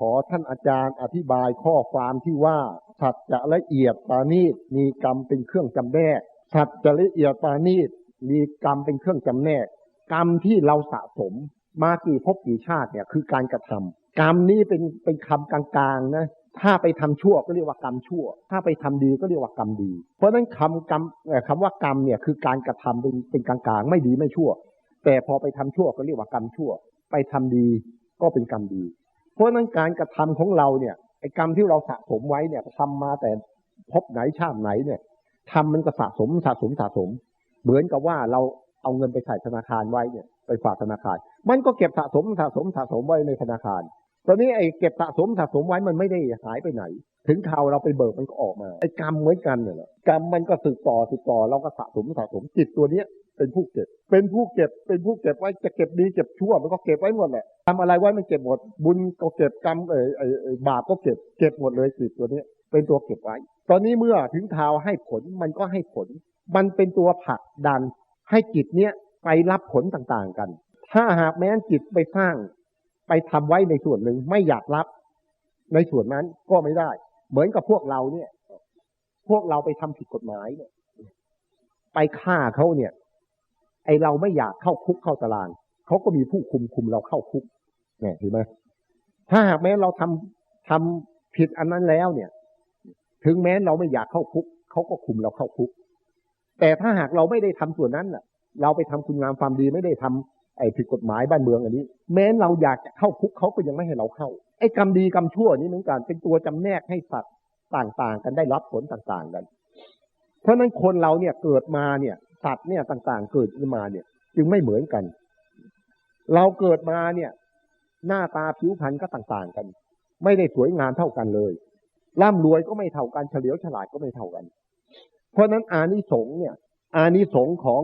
ขอท่านอาจารย์อธิบายข้อความที่ว่า สัตว์จะละเอียดปานีตมีกรรมเป็นเครื่องจำแนก สัตว์จะละเอียดปานีตมีกรรมเป็นเครื่องจำแนก กรรมที่เราสะสม มากี่ภพกี่ชาติเนี่ยคือการกระทำกรรมนี้เป็นเป็นคำกลางๆนะถ้าไปทำชั่วก็เรียกว่ากรรมชั่ว ถ้าไปทำดีก็เรียกว่ากรรมดี เพราะฉะนั้นคำกรรมคำว่ากรรมเนี่ยคือการกระทำเป็นเป็นกลางๆ ไม่ดีไม่ชั่ว แต่พอไปทำชั่วก็เรียกว่ากรรมชั่ว ไปทำดีก็เป็นกรรมดี เพราะนั้นการกระทำของเราเนี่ยไอ้กรรมที่เราสะสมไว้เนี่ยทำมาแต่พบไหนชาติไหนเนี่ยทำมันก็สะสมสะสมสะสม เหมือนกับว่าเราเอาเงินไปใส่ธนาคารไว้เนี่ย ไปฝากธนาคาร มันก็เก็บสะสมสะสมสะสมไว้ในธนาคาร ตอนนี้ไอ้เก็บสะสมสะสมไว้มันไม่ได้หายไปไหน ถึงข่าวเราไปเบิกมันก็ออกมาไอ้กรรมเหมือนกันเนี่ยกรรมมันก็สืบต่อสืบต่อเราก็สะสมสะสมจิตตัวเนี้ยเป็นผู้เก็บ เป็นผู้เก็บ เป็นผู้เก็บไว้จะเก็บดีเก็บชั่วมันก็เก็บไว้หมดแหละ ทำอะไรไว้มันเก็บหมด บุญก็เก็บกรรมเอ้ไอ้บาปก็เก็บเก็บหมดเลยจิตตัวนี้ เป็นตัวเก็บไว้ ตอนนี้เมื่อถึงข่าวให้ผลมันก็ให้ผล มันเป็นตัวผลักดัน ให้จิตเนี้ยไปรับผลต่างๆกัน ถ้าหากแม้นจิตไปสร้าง ไปทำไว้ในส่วนหนึ่งไม่อยากรับ ในส่วนนั้นก็ไม่ได้ เหมือนกับพวกเราเนี่ย พวกเราไปทำผิดกฎหมายเนี่ย ไปฆ่าเขาเนี่ย ไอเราไม่อยากเข้าคุกเข้าตารางเขาก็มีผู้คุมคุมเราเข้าคุก เนี่ยเห็นไหมถ้าหากแม้เราทำทำผิดอันนั้นแล้วเนี่ย ถึงแม้เราไม่อยากเข้าคุกเขาก็คุมเราเข้าคุก แต่ถ้าหากเราไม่ได้ทำส่วนนั้นน่ะ เราไปทำคุณงามความดีไม่ได้ทำไอ้ผิดกฎหมายบ้านเมืองอันนี้ แม้เราอยากจะเข้าคุกเขาก็ยังไม่ให้เราเข้า ไอ้กรรมดีกรรมชั่วนี้เหมือนกันเป็นตัวจำแนกให้สัตว์ต่างๆ กันได้รับผลต่างๆกัน เพราะนั้นคนเราเนี่ยเกิดมาเนี่ย สัตว์เนี่ยต่างๆ เกิดขึ้นมาเนี่ย จึงไม่เหมือนกัน เราเกิดมาเนี่ย หน้าตาผิวพรรณก็ต่างๆกัน ไม่ได้สวยงามเท่ากันเลยร่ำรวยก็ไม่เท่ากันเฉลียวฉลาดก็ไม่เท่ากัน เพราะนั้นอานิสงส์เนี่ย อานิสงส์ของ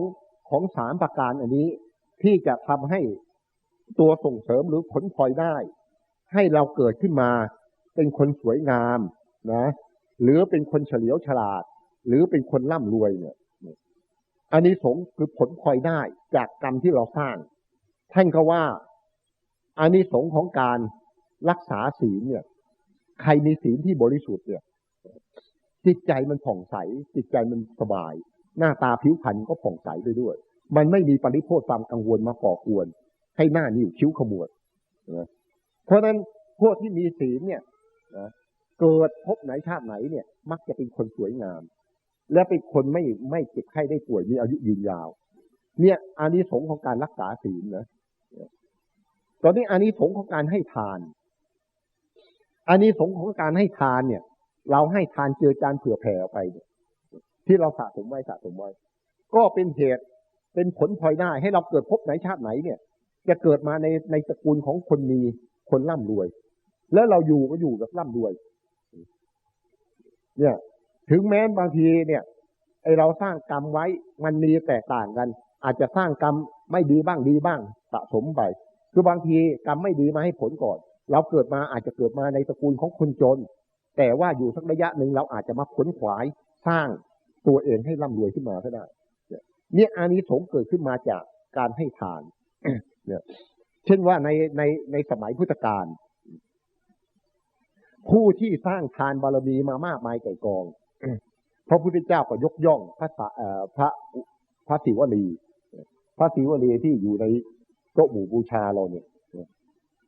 ของสามประการอันนี้ที่จะทำให้ตัวส่งเสริมหรือผลพลอยได้ ให้เราเกิดขึ้นมา เป็นคนสวยงามนะ หรือเป็นคนเฉลียวฉลาด หรือเป็นคนร่ำรวยเนี่ยอันนี้สงคือผลพลอยได้จากกรรมที่เราสร้าง ท่านก็ว่า อันนี้สงของการรักษาศีลเนี่ย ใครมีศีลที่บริสุทธิ์เนี่ย จิตใจมันผ่องใส จิตใจมันสบาย หน้าตาผิวพรรณก็ผ่องใสไปด้วย มันไม่มีปริโภคความกังวลมาก่อกวน ให้หน้านิ่วคิ้วขมวดนะเพราะฉะนั้นพวกที่มีศีลเนี่ยนะเกิดพบไหนชาติไหนเนี่ย มักจะเป็นคนสวยงาม และเป็นคนไม่ไม่เจ็บไข้ได้ป่วยมีอายุยืนยาว เนี่ยอานิสงส์ของการรักษาศีลนะ ตอนนี้อานิสงส์ของการให้ทานอานิสงส์ของการให้ทานเนี่ย เราให้ทานเจือจานเผื่อแผ่ไปเนี่ยที่เราสะสมไว้สะสมไว้ ก็เป็นเหตุเป็นผลพลอยได้ให้เราเกิดพบไหนชาติไหนเนี่ย จะเกิดมาในในตระกูลของคนมีคนร่ำรวย แล้วเราอยู่ก็อยู่แบบร่ำรวย เนี่ย ถึงแม้บางทีเนี่ยไอเราสร้างกรรมไว้มันมีแตกต่างกัน อาจจะสร้างกรรมไม่ดีบ้างดีบ้างสะสมไป คือบางทีกรรมไม่ดีมาให้ผลก่อน เราเกิดมาอาจจะเกิดมาในตระกูลของคนจน แต่ว่าอยู่สักระยะหนึ่งเราอาจจะมาผลขวายสร้างตัวเองให้ร่ำรวยขึ้นมาก็ได้เนี่ยอานิสงส์เกิดขึ้นมาจากการให้ทานเนี่ยเช่นว่าในในในสมัยพุทธกาลผู้ที่สร้างทานบารมีมามากมายไก่กองพระพุทธเจ้าก็ยกย่องพระพระพระศิวลี พระศิวลีที่อยู่ใน โต๊ะหมู่บูชาเราเนี่ย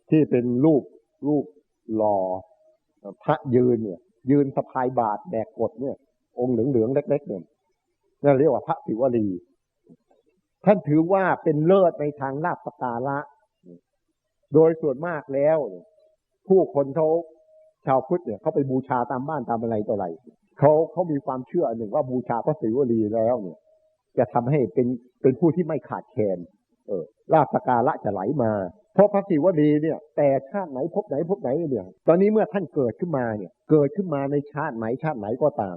ที่เป็นรูปรูปหล่อพระยืนเนี่ย ยืนสะพายบาทแบกกดเนี่ย องค์เหลืองๆเล็กๆเนี่ยนั่นเรียกว่าพระศิวลี ท่านถือว่าเป็นเลิศในทางลาบสการะ โดยส่วนมากแล้ว ผู้คนเขาชาวพุทธเนี่ยเขาไปบูชาตามบ้านตามอะไรต่ออะไรเขาเขามีความเชื่อหนึ่งว่าบูชาพระศิวลีแล้วเนี่ย จะทำให้เป็นเป็นผู้ที่ไม่ขาดแคลน เออลาบสการะจะไหลมา เพราะพระศิวลีเนี่ย แต่ชาติไหนพบไหนพบไหนเนี่ยตอนนี้เมื่อท่านเกิดขึ้นมาเนี่ย เกิดขึ้นมาในชาติไหนชาติไหนก็ตาม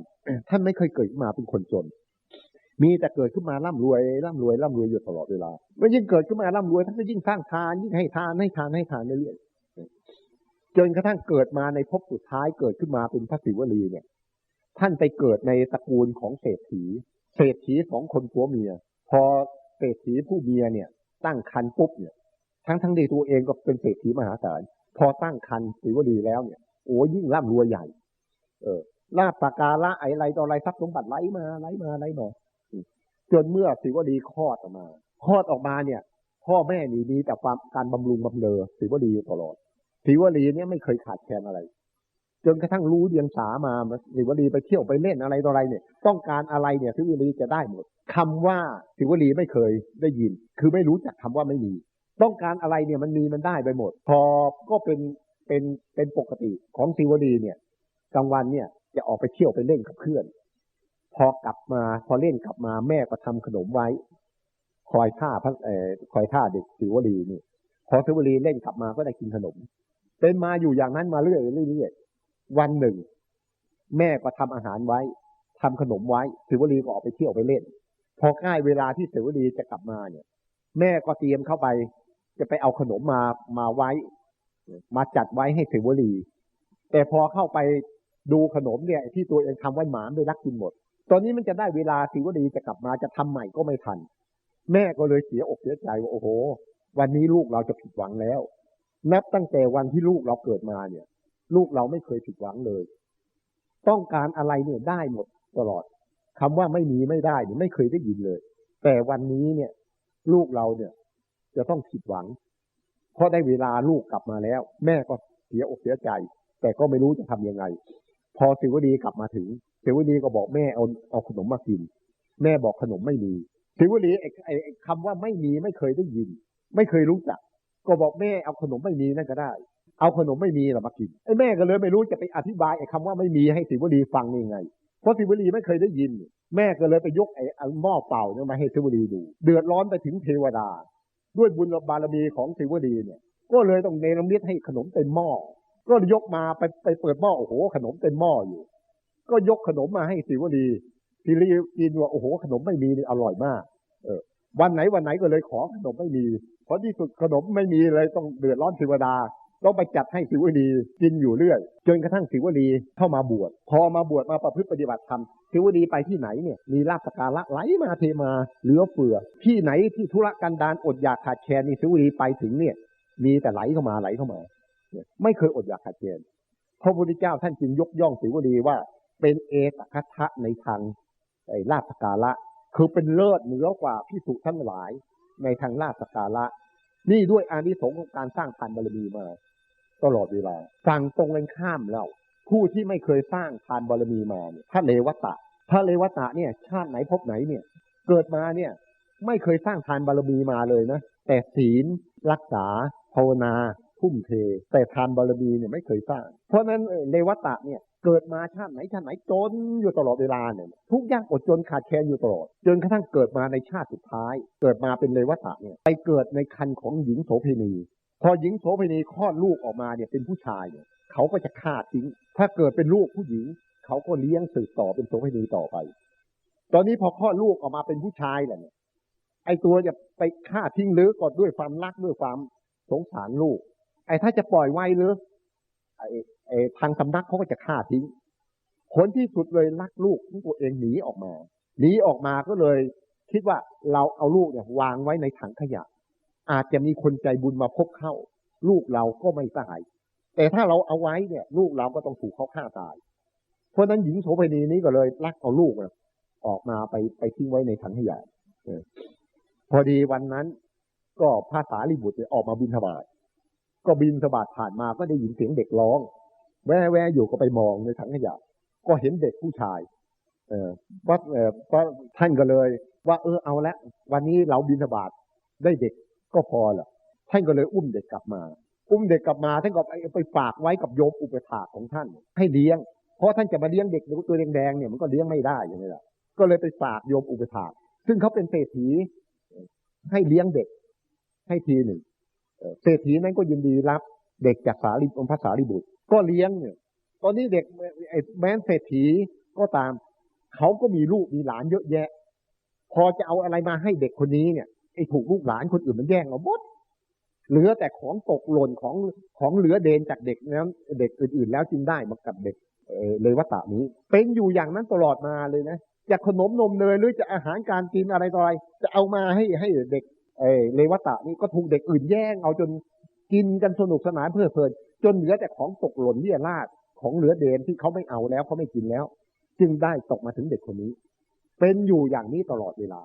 ท่านไม่เคยเกิดขึ้นมาเป็นคนจน มีแต่เกิดขึ้นมาร่ำรวยร่ำรวยร่ำรวยอยู่ตลอดเวลาเมื่อยิ่งเกิดขึ้นมาร่ำรวยท่านก็ยิ่งสร้างทานยิ่งให้ทานให้ทานให้ทานเรื่อยๆจนกระทั่งเกิดมาในภพสุดท้ายเกิดขึ้นมาเป็นพระศิวลีเนี่ย ท่านไปเกิดในตระกูลของเศรษฐี เศรษฐีสองคนผัวเมีย พอเศรษฐีผู้เมียเนี่ย ตั้งคันปุ๊บเนี่ย ทั้งทั้งดีตัวเองก็เป็นเศรษฐีมหาศาลพอตั้งคันสิวดีแล้วเนี่ยโอ้ยิ่งร่ำรวยใหญ่ เออลาบปากาละไอะไรต่ออะไรทรัพย์สมบัติไหลมาไหลมาไหลมาจนเมื่อสิวดีคลอดออกมาคลอดออกมาเนี่ย พ่อแม่นี่มีแต่ความการบำรุงบำเรอสิวดีอยู่ตลอดสิวดีเนี่ยไม่เคยขาดแคลนอะไร จนกระทั่งรู้เดียงสามาสิวดีไปเที่ยวไปเล่นอะไรต่ออะไรเนี่ย ต้องการอะไรเนี่ยสิวดีจะได้หมดคำว่าสิวดีไม่เคยได้ยิน คือไม่รู้จักคำว่าไม่มี ต้องการอะไรเนี่ยมันมีมันได้ไปหมด พอก็เป็นเป็นเป็นปกติของสิวดีเนี่ยกลางวันเนี่ยจะออกไปเที่ยวไปเล่นกับเพื่อน พอกลับมาพอเล่นกลับมาแม่ก็ทำขนมไว้ คอยท่าพักเอ่อคอยท่าเด็กสิวลีนี่พอสิวลีเล่นกลับมาก็ได้กินขนม เป็นมาอยู่อย่างนั้นมาเรื่อยเรื่อย วันหนึ่ง แม่ก็ทำอาหารไว้ทำขนมไว้สิวลีก็ออกไปเที่ยวไปเล่น พอใกล้เวลาที่สิวลีจะกลับมาเนี่ย แม่ก็เตรียมเข้าไป จะไปเอาขนมมามาไว้ มาจัดไว้ให้สิวลี แต่พอเข้าไปดูขนมเนี่ย ที่ตัวเองทำไว้หมาไม่รักกินหมด ตอนนี้มันจะได้เวลาสิวดีจะกลับมาจะทำใหม่ก็ไม่ทัน แม่ก็เลยเสียอกเสียใจว่าโอ้โห วันนี้ลูกเราจะผิดหวังแล้ว นับตั้งแต่วันที่ลูกเราเกิดมาเนี่ย ลูกเราไม่เคยผิดหวังเลย ต้องการอะไรเนี่ยได้หมดตลอดคำว่าไม่มีไม่ได้เนี่ยไม่เคยได้ยินเลย แต่วันนี้เนี่ย ลูกเราเนี่ย จะต้องผิดหวัง เพราะได้เวลาลูกกลับมาแล้ว แม่ก็เสียอกเสียใจ แต่ก็ไม่รู้จะทํำยังไง พอสิวดีกลับมาถึงสิวดีก็บอกแม่เอาเอาขนมมากิน แม่บอกขนมไม่มีสิวดีไอ้ไอ้คำว่าไม่มีไม่เคยได้ยิน ไม่เคยรู้จัก ก็บอกแม่เอาขนมไม่มีนั่นก็ได้ เอาขนมไม่มีหรอมากินไอ้แม่ก็เลยไม่รู้จะไปอธิบายไอ้คำว่าไม่มีให้สิวดีฟังยังไง เพราะสิวดีไม่เคยได้ยิน แม่ก็เลยไปยกไอ้หม้อเปล่าเนี่ยมาให้สิวดีดู เดือดร้อนไปถึงเทวดา ด้วยบุญบารมีของสิวดีเนี่ย ก็เลยต้องเนรมิตให้ขนมเต็มหม้อก็ยกมาไปไปเปิดหม้อโอ้โห ขนมเต็มหม้ออยู่ ก็ยกขนมมาให้สิวดีสิรีกินว่าโอ้โห ขนมไม่มีนี่อร่อยมาก เออ วันไหนวันไหนก็เลยขอขนมไม่มีเพราะที่สุดขนมไม่มีเลยต้องเดือดร้อนสิวดา ต้องไปจัดให้สิวดีกินอยู่เรื่อย จนกระทั่งสิวดีเข้ามาบวชพอมาบวชมาประพฤติปฏิบัติธรรมสิวดีไปที่ไหนเนี่ยมีลาภสการะไหลมาเทมาเหลือเฟือ ที่ไหนที่ธุระกันดารอดอยากขาดแคลนนี่สิวดีไปถึงเนี่ย มีแต่ไหลเข้ามาไหลเข้ามาไม่เคยอดอยากขาดแคลนพระพุทธเจ้าท่านจึงยกย่องสิวดีว่า เป็นเอกคัทะในทางไอ้ลาภสการะ คือเป็นเลิศเหนือกว่าพิสุทั้งหลายในทางลาภสการะนี่ด้วยอานิสงส์ของการสร้างทานบารมีมา ตลอดเวลาฝั่งตรงกันข้ามเรา ผู้ที่ไม่เคยสร้างทานบารมีมาเนี่ยพระเลวตะพระเลวตะเนี่ย ชาติไหนพบไหนเนี่ย เกิดมาเนี่ย ไม่เคยสร้างทานบารมีมาเลยนะแต่ศีลรักษาภาวนาทุ่มเท แต่ทานบารมีเนี่ยไม่เคยสร้าง เพราะนั้นเลวตะเนี่ยเกิดมาชาติไหนชาติไหนจนอยู่ตลอดเวลาเนี่ยทุกอย่ากอดจนขาดแคลนอยู่ตลอด จนกระทั่งเกิดมาในชาติสุดท้าย เกิดมาเป็นเลวตะเนี่ยไปเกิดในคันของหญิงโสเภณี พอหญิงโสเภณีคลอดลูกออกมาเนี่ยเป็นผู้ชายเนี่ยเขาก็จะฆ่าทิ้ง ถ้าเกิดเป็นลูกผู้หญิง เขาก็เลี้ยงสืบต่อเป็นโสเภณีต่อไป ตอนนี้พอคลอดลูกออกมาเป็นผู้ชายเนี่ยไอตัวจะไปฆ่าทิ้งหรือก็ด้วยความรักด้วยความสงสารลูก ไอถ้าจะปล่อยไว้หรือไอไอทางสำนักเขาก็จะฆ่าทิ้งผลที่สุดเลยรักลูกของตัวเองหนีออกมาหนีออกมาก็เลยคิดว่าเราเอาลูกเนี่ยวางไว้ในถังขยะ อาจจะมีคนใจบุญมาพบเข้า ลูกเราก็ไม่ตาย แต่ถ้าเราเอาไว้เนี่ย ลูกเราก็ต้องถูกเขาฆ่าตาย เพราะนั้นหญิงโสเภณีนี้ก็เลยรักเอาลูกออกมาไปไปทิ้งไว้ในถังขยะพอดีวันนั้น ก็ภาษาลิบุตรออกมาบินทบาทก็บินสบาดผ่านมาก็ได้ยินเสียงเด็กร้อง แว่แวอยู่ก็ไปมองในถังขยะ ก็เห็นเด็กผู้ชาย เออว่าเออว่าท่านก็เลย ว่าเออเอาละวันนี้เราบินสบาดได้เด็ก ก็พอละท่านก็เลยอุ้มเด็กกลับมา อุ้มเด็กกลับมาท่านก็ไปไปฝากไว้กับโยมอุปถาของท่าน ให้เลี้ยง เพราะท่านจะมาเลี้ยงเด็กตัวแดงๆเนี่ยมันก็เลี้ยงไม่ได้อย่างนี้แหละก็เลยไปฝากโยมอุปถาซึ่งเขาเป็นเศรษฐีให้เลี้ยงเด็ก ให้ทีหนึ่งเศรษฐีนั้นก็ยินดีรับเด็กจากสารีองค์พระสารีบุตร ก็เลี้ยงเนี่ย ตอนนี้เด็กแม้เศรษฐีก็ตาม เขาก็มีลูกมีหลานเยอะแยะ พอจะเอาอะไรมาให้เด็กคนนี้เนี่ย ไอ้ถูกลูกหลานคนอื่นมันแย่งเอาหมดเหลือแต่ของตกหล่นของของเหลือเดนจากเด็กนั้นเด็กอื่นๆ แล้วจึงได้มากับเด็กเลยวัตานี้ เป็นอยู่อย่างนั้นตลอดมาเลยนะจะขนมนมเนยหรือจะอาหารการกินอะไรต่ออะไร จะเอามาให้ให้เด็กเอเลวตะนี่ก็ถูกเด็กอื่นแย่งเอาจนกินกันสนุกสนานเพลิดเพลิน จนเหลือแต่ของตกหล่นเลี่ยราดของเหลือเดนที่เขาไม่เอาแล้วเขาไม่กินแล้ว จึงได้ตกมาถึงเด็กคนนี้ เป็นอยู่อย่างนี้ตลอดเวลา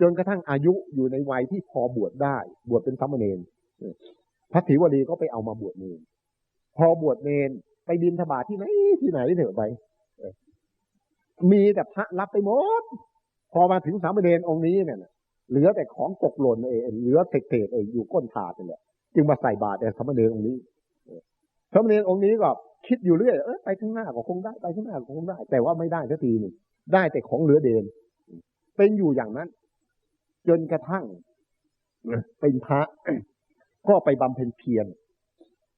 จนกระทั่งอายุอยู่ในวัยที่พอบวชได้ บวชเป็นสามเณรพระศิวลีก็ไปเอามาบวชเนรพอบวชเนรไปบินธบาตที่ไหนที่ไหนเถอะไปมีแต่พระรับไปหมด พอมาถึงสามเณรองค์นี้เนี่ยเหลือแต่ของตกหล่นเองเหลือเศษๆเองอยู่ก้นถาดนี่แหละจึงมาใส่บาตรแต่สามเณรองค์นี้สามเณรองค์นี้ก็คิดอยู่เรื่อยเออไปข้างหน้าก็คงได้ไปข้างหน้าก็คงได้ แต่ว่าไม่ได้ทันทีหนึ่งได้แต่ของเหลือเดนเป็นอยู่อย่างนั้น จนกระทั่งเป็นพระ ก็ไปบำเพ็ญเพียร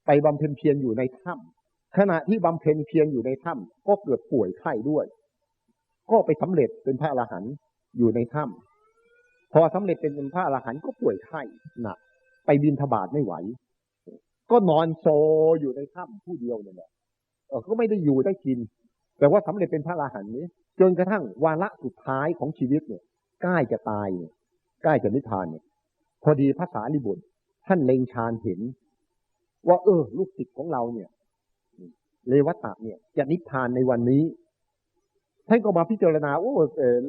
ไปบำเพ็ญเพียรอยู่ในถ้ำขณะที่บำเพ็ญเพียรอยู่ในถ้ำก็เกิดป่วยไข้ด้วย ก็ไปสำเร็จเป็นพระอรหันต์อยู่ในถ้ำพอสำเร็จเป็นพระอรหันต์ก็ป่วยไข้หนักไปบินทบาทไม่ไหว ก็นอนโซอยู่ในถ้ำผู้เดียวนั่แหละก็ไม่ได้อยู่ได้กิน แต่ว่าสำเร็จเป็นพระอรหันต์นี้จนกระทั่งวาระสุดท้ายของชีวิตเนี่ยใกล้จะตายเนี่ย ใกล้จะนิพพานเนี่ย พอดีภาษาลิบุตรท่านเล็งชานเห็น ว่าเออ ลูกศิษย์ของเราเนี่ย เลวัตะเนี่ย จะนิพพานในวันนี้ท่านก็มาพิจารณาโอ้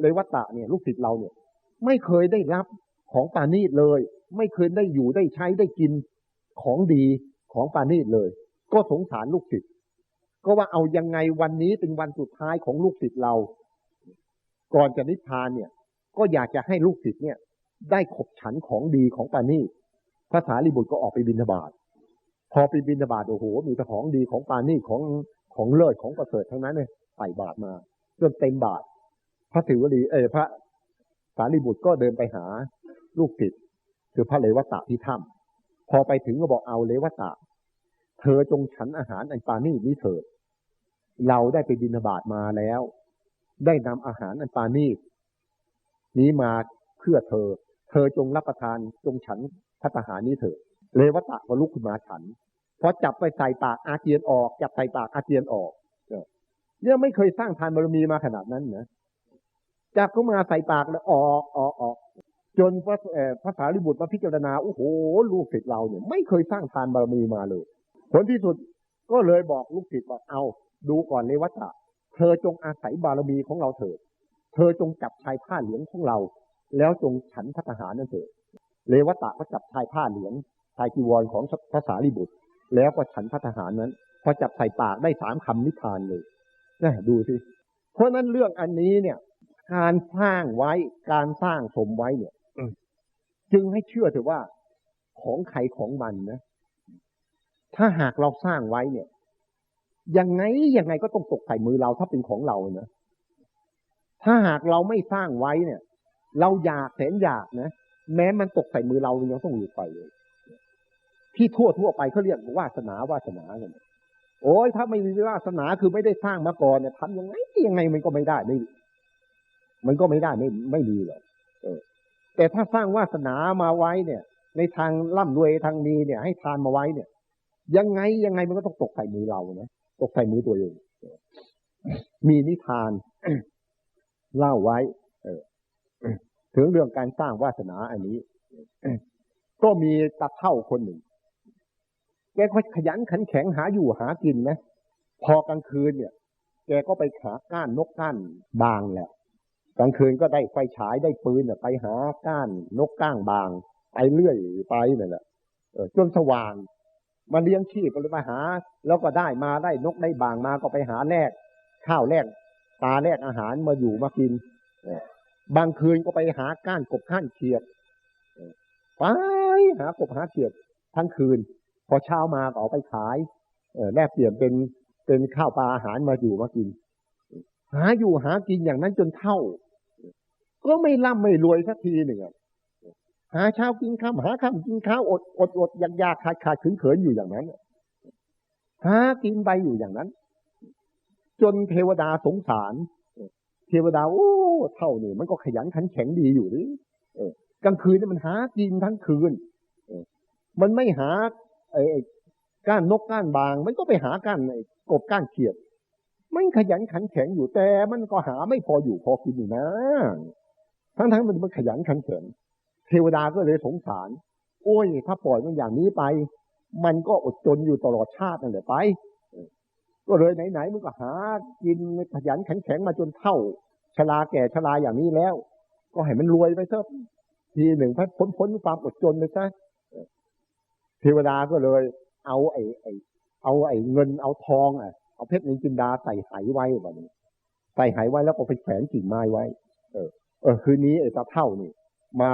เลวัตะเนี่ย ลูกศิษย์เราเนี่ย ไม่เคยได้รับของปานีตเลย ไม่เคยได้อยู่ได้ใช้ได้กินของดีของปานีตเลย ก็สงสารลูกศิษย์ก็ว่าเอายังไงวันนี้เป็นวันสุดท้ายของลูกศิษย์เรา ก่อนจะนิพพานเนี่ย ก็อยากจะให้ลูกศิษย์เนี่ย ได้ขบฉันของดีของปานีตภาษาลิบุตรก็ออกไปบินทบาทพอไปบินทบาทโอ้โห มีแต่ของดีของปานีของของเลิศของประเสริฐทั้งนั้นเลยใส่บาทมาจนเต็มบาทพระศิวลีเออพระสารีบุตรก็เดินไปหาลูกศิษย์คือพระเลวตะที่ถ้ำพอไปถึงก็บอกเอาเลวตะ เธอจงฉันอาหารอันปานีนี้เถิด เราได้ไปบินบาตมาแล้ว ได้นำอาหารอันปานีนี้มาเพื่อเธอ เธอจงรับประทานจงฉันพัตหารนี้เถิดเลวตะก็ลุกขึ้นมาฉันพอจับไปใส่ปากอาเจียนออกจับใส่ปากอาเจียนออกเนี่ยไม่เคยสร้างทานบารมีมาขนาดนั้นนะจับเข้ามาใส่ปากแล้วออกออกออกจนพระภาษาลิบุตรมาพิจารณาโอ้โหลูกศิษย์เราเนี่ย ไม่เคยสร้างทานบารมีมาเลย ผลที่สุดก็เลยบอกลูกศิษย์ว่าเอา ดูก่อนเลวัตะเธอจงอาศัยบารมีของเราเถิด เธอจงจับชายผ้าเหลืองของเรา แล้วจงฉันพัฒหารนั่นเถิดเลวัตะก็จับชายผ้าเหลืองชายจีวรของภาษาลิบุตร แล้วก็ฉันพัฒหารนั้น พอจับใส่ปากได้สามคำนิทานเลยนะดูสิเพราะนั้นเรื่องอันนี้เนี่ย การสร้างไว้การสร้างสมไว้เนี่ยจึงให้เชื่อเถอะว่าของใครของมันนะถ้าหากเราสร้างไว้เนี่ยยังไงยังไงก็ต้องตกใส่มือเราถ้าเป็นของเรานะถ้าหากเราไม่สร้างไว้เนี่ย เราอยากแสนอยากนะ แม้มันตกใส่มือเรายังต้องหลุดไปเลย ที่ทั่วทั่วไปเขาเรียกวาสนาวาสนาเนี่ยโอ้ยถ้าไม่มีวาสนาคือไม่ได้สร้างมาก่อนเนี่ยทำยังไงยังไงมันก็ไม่ได้ไม่มันก็ไม่ได้ไม่ไม่ดีหรอกเออ แต่ถ้าสร้างวาสนามาไว้เนี่ย ในทางร่ำรวยทางมีเนี่ย ให้ทานมาไว้เนี่ย ยังไงยังไงมันก็ต้องตกใส่มือเรานะตกใส่มือตัวเองมีนิทานเล่าไว้ ถึงเรื่องการสร้างวาสนาอันนี้ ก็มีตาเท่าคนหนึ่ง แกก็ขยันขันแข็งหาอยู่หากินนะ พอกลางคืนเนี่ย แกก็ไปหาก้านนกก้านบางแหละ กลางคืนก็ได้ไฟฉายได้ปืนน่ยไปหาก้านนกก้างบาง ไปเรื่อยไปนั่นแหละจนสว่างมาเลี้ยงชีพก็เลยมาหา แล้วก็ได้มาได้นกได้บางมาก็ไปหาแลกข้าวแลกปลาแลกอาหารมาอยู่มากิน บางคืนก็ไปหาก้านกบข้านเขียดไปหากบหาเขียดทั้งคืน พอเช้ามาก็เอาไปขายแลกเปลี่ยนเป็นเป็นข้าวปลาอาหารมาอยู่มากิน หาอยู่หากินอย่างนั้นจนเท่า ก็ไม่ร่ำไม่รวยสักทีหนึ่งหาเช้ากินข้าหาข้ามกินข้าวอดอดอดยากยากขาดขาดขืนเขินอยู่อย่างนั้นหากินไปอยู่อย่างนั้น จนเทวดาสงสาร เทวดาโอ้เท่านี่มันก็ขยันขันแข็งดีอยู่นี่กลางคืนนี่มันหากินทั้งคืนมันไม่หาไอ้ก้านนกก้านบาง มันก็ไปหาก้านไอ้กบก้านเขียด มันขยันขันแข็งอยู่แต่ มันก็หาไม่พออยู่พอกินอยู่นะ ทั้งๆมันมันขยันขันแข็ง เทวดาก็เลยสงสาร โอ้ย ถ้าปล่อยมันอย่างนี้ไป มันก็อดจนอยู่ตลอดชาตินั่นแหละไป ก็เลยไหนๆมันก็หากินขยันแข็งๆมาจนเท่าชราแก่ชราอย่างนี้แล้ว ก็ให้มันรวยไปเถอะทีหนึ่งพ้นพ้นความอดจนไปซะเทวดาก็เลย เอาไอ้ไอ้เอาไอ้เงินเอาทองอะ เอาเพชรนินจินดาใส่ไหไว้แบบนี้ใส่ไหไว้แล้วก็ไปแขวนกิ่งไม้ไว้ เออ เออ คืนนี้ไอ้ตาเท่านี่มา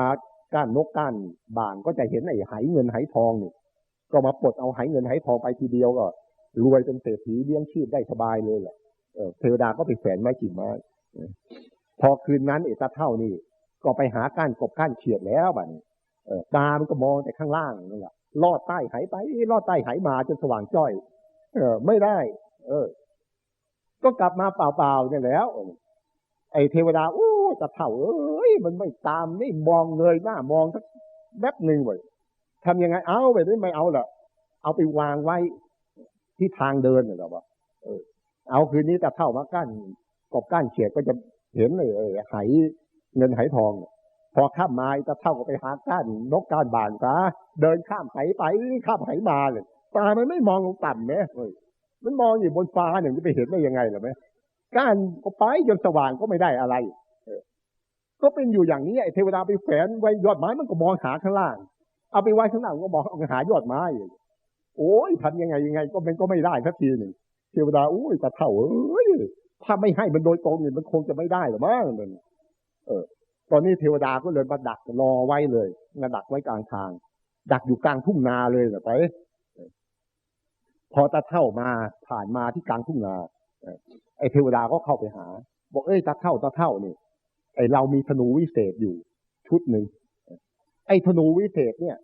ก้านนกก้านบางก็จะเห็นไอ้ไหเงินไหทองนี่ก็มาปลดเอาไหเงินไหทองไปทีเดียวก็ รวยเป็นเศรษฐีเลี้ยงชีพได้สบายเลยแหละเทวดาก็ไปแขวนไว้กิ่งไม้พอคืนนั้นไอ้ตาเท่านี่ก็ไปหาก้านกบก้านเขียดแล้วบัดนี้ตามันก็มองแต่ข้างล่างนั่นแหละลอดใต้ไหไปลอดใต้ไหมาจนสว่างจ้อย เออ ไม่ได้ เออ ก็กลับมาเปล่าๆเนี่ยแล้ว ไอ้เทวดาโอ้จะเท่าเอ้ยมันไม่ตามไม่มองเลยหน้ามองสักแป๊บหนึ่งเลยทำยังไงเอาไปได้ไม่เอาละเอาไปวางไว้ ที่ทางเดินเนี่ยหรอวะเออเอาคืนนี้จะเท่ามากั้นกบกั้นเฉียดก็จะเห็นเลยไหเงินไหทอง พอข้ามมาจะเท่ากับไปหาก้านนกก้านบานซะเดินข้ามไหไปข้ามไหมาเลยตามันไม่มองลงต่ำไหมเฮ้ยมันมองอยู่บนฟ้าเนี่ยจะไปเห็นได้ยังไงหรอไหมก้านก็ไปจนสว่างก็ไม่ได้อะไรก็เป็นอยู่อย่างนี้ไอ้เทวดาไปแฝงไว้ยอดไม้มันก็มองหาข้างล่าง เอาไปไว้ข้างล่างก็มองหายอดไม้ โอ้ยทำยังไงยังไง ก็มันก็ไม่ได้ทักทีหนึ่งเทวดาโอ้ยตะเท่าเอ้ยถ้าไม่ให้มันโดยตรงเนี่ยมันคงจะไม่ได้หรอมั้งมันเออ ตอนนี้เทวดาก็เลยมาดักรอไว้เลยมาดักไว้กลางทาง ดักอยู่กลางทุ่งนาเลยนะไปพอตาเท่ามาผ่านมาที่กลางทุ่งนาไอ้เทวดาก็เข้าไปหา บอกเอ้ยตาเท่าตาเท่านี่ไอ้เรามีธนูวิเศษอยู่ชุดหนึ่งไอ้ธนูวิเศษเนี่ย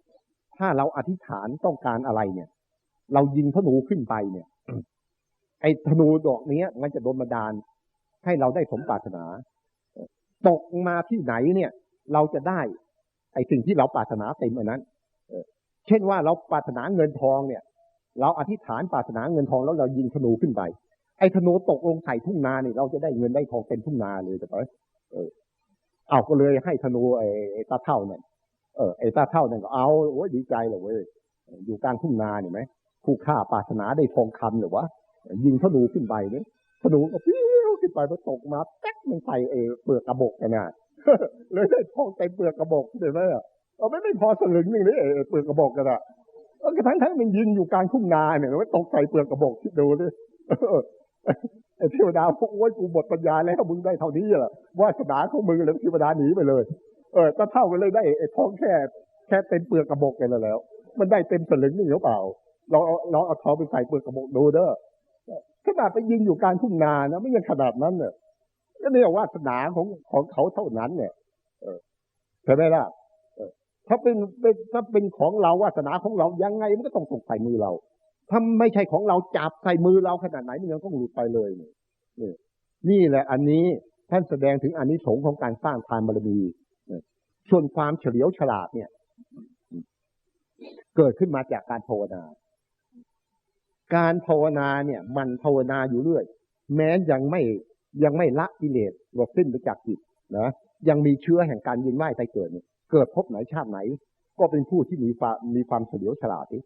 ถ้าเราอธิษฐานต้องการอะไรเนี่ย เรายิงธนูขึ้นไปเนี่ย ไอ้ธนูดอกนี้มันจะโดนบันดาล ให้เราได้สมปรารถนา ตกมาที่ไหนเนี่ย เราจะได้ ไอ้สิ่งที่เราปรารถนาเต็มอันนั้นเช่นว่าเราปรารถนาเงินทองเนี่ย เราอธิษฐานปรารถนาเงินทองแล้วเรายิงธนูขึ้นไป ไอ้ธนูตกลงใส่ทุ่งนาเนี่ยเราจะได้เงินได้ทองเป็นทุ่งนาเลยแต่ไปเออเอาก็เลยให้ธนูไอ้ตาเท่าเนั่นเออไอ้ตาเท่านั่นก็เอาโอ้ยดีใจเลยเว้ยอยู่กลางทุ่งนาเห็นไหม ผู้ฆ่าปรารถนาได้ทองคำหรือวะยิงธนูขึ้นไปเนี่ยธนูก็ปิ้วขึ้นไปพอตกมาแป๊กมันใส่เอเปลือกกระบอกนะเลยได้ทองเต็มเปลือกกระบอกเห็นไหมอะเอาไม่ไม่พอสลึงหนึ่งนี่เปลือกกระบอกกันอะก็ทั้งทั้งมันยิงอยู่กลางทุ่งนาเนี่ยว่าตกใส่เปลือกกระบอกคิดดูดิไอ้เทวดาพวกโอ้ยกูหมดปัญญาแล้วมึงได้เท่านี้แหละว่าสนาของมึงแล้วเทวดาหนีไปเลย เออก็เท่ากันเลยได้ไอ้ท้องแค่แค่เต็มเปลือกกระบอกกันแล้ว มันได้เต็มสลึงนี่หรือเปล่า เราเอาเราเอาทองไปใส่เปลือกกระบอกดูเด้อขนาดไปยิงอยู่กลางทุ่งนานะไม่ยังขนาดนั้นเนี่ยก็เนี่ยว่าสนาของของเขาเท่านั้น เนี่ยเออใช่ไหมล่ะถ้าเป็นถ้าเป็นของเราวาสนาของเรายังไงมันก็ต้องตกใส่มือเราถ้าไม่ใช่ของเราจับใส่มือเราขนาดไหนมันยังต้องหลุดไปเลยนี่นี่แหละ อันนี้ท่านแสดงถึงอันนี้สงของการสร้างทานบารมีส่วนความเฉลียวฉลาดเนี่ย เกิดขึ้นมาจากการภาวนา การภาวนาเนี่ยมันภาวนาอยู่เรื่อย แม้ยังไม่ยังไม่ละกิเลสหลดสิ้นไปจากจิตนะยังมีเชื้อแห่งการยินไหวใจเกิดเนี่ยเกิดพบไหนชาติไหน ก็เป็นผู้ที่มีความมีความเฉลียวฉลาดนี่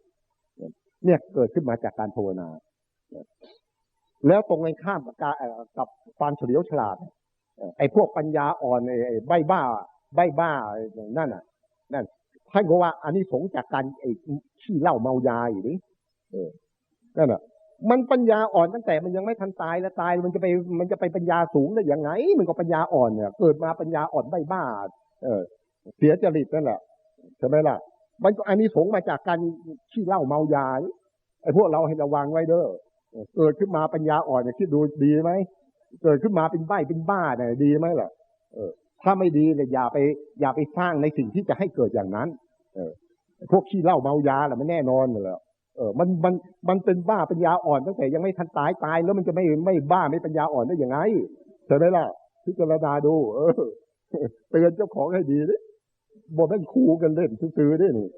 เนี่ยเกิดขึ้นมาจากการภาวนา แล้วตรงกันข้ามกับกับความเฉลียวฉลาดไอ้พวกปัญญาอ่อนไอ้ใบบ้า ใบบ้านั่นน่ะ นั่นท่านก็ว่าอันนี้สงจากการไอ้ขี้เหล้าเมายาอยู่นี่ นั่นน่ะมันปัญญาอ่อนตั้งแต่มันยังไม่ทันตายแล้วตายมันจะไปมันจะไปปัญญาสูงได้ยังไง มันก็ปัญญาอ่อนเนี่ย เกิดมาปัญญาอ่อนใบบ้าเออ เสียจริตนั่นแหละใช่ไหมล่ะ มันก็อันนี้สงมาจากการขี้เหล้าเมายาไอ้พวกเราให้ระวังไว้เด้อเกิดขึ้นมาปัญญาอ่อนเนี่ยคิดดูดีไหมเกิดขึ้นมาเป็นใบเป็นบ้าเนี่ยดีไหมล่ะ เออ ถ้าไม่ดีเนี่ยอย่าไป อย่าไปสร้างในสิ่งที่จะให้เกิดอย่างนั้น เออ พวกขี้เหล้าเมายาแหละมันแน่นอนเลย เออมันมันมันเป็นบ้าปัญญาอ่อนตั้งแต่ยังไม่ทันตายตายแล้วมันจะไม่ไม่บ้าไม่ปัญญาอ่อนได้ยังไงใช่ไหมล่ะพิจารณาดู เออเตือนเจ้าของให้ดีดิบอกแม่นคู่กันเล่นซื้อได้นี่